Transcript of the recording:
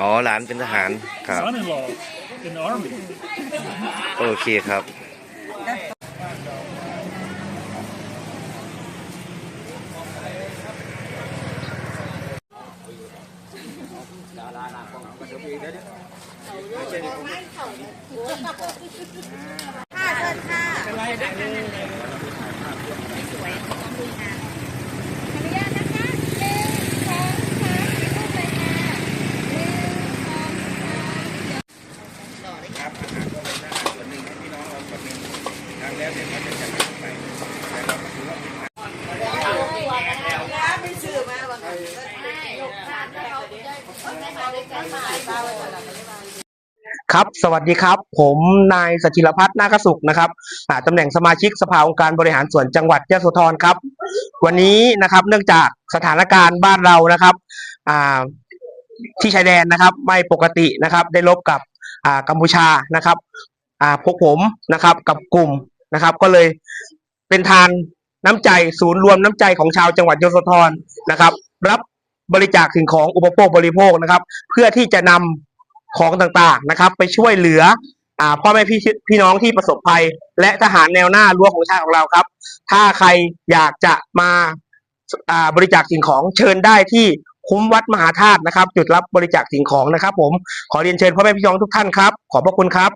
อ๋อหลานเป็นทหารครับ son-in-law in the army. โอเคครับ ค่ะเชิญค่ะขออนุญาตนะคะหนึ่งสองสามรูปเลยค่ะหนึ่งสองสามต่อเลยค่ะ ครับ สวัสดีครับ ผมนายสจิรพัฒน์นาคสุขนะครับอ่าตำแหน่งสมาชิกสภาองค์การบริหารส่วนจังหวัดยะโสธรครับ วันนี้นะครับ เนื่องจากสถานการณ์บ้านเรานะครับอ่าที่ชายแดนนะครับ ไม่ปกตินะครับ ได้ลบกับอ่ากัมพูชานะครับอ่าพวกผมนะครับ กับกลุ่มนะครับ ก็เลยเป็นทานน้ำใจศูนย์รวมน้ำใจของชาวจังหวัดยะโสธรนะครับ รับ บริจาคสิ่งของอุปโภคบริโภคนะครับ เพื่อที่จะนำของต่างๆนะครับ ไปช่วยเหลืออ่าพ่อแม่พี่พี่น้องที่ประสบภัย และทหารแนวหน้ารั้วของชาติของเราครับ ถ้าใครอยากจะมาอ่าบริจาคสิ่งของเชิญได้ที่คุ้มวัดมหาธาตุนะครับ จุดรับบริจาคสิ่งของนะครับ ผมขอเรียนเชิญพ่อแม่พี่น้องทุกท่านครับ ขอบพระคุณครับ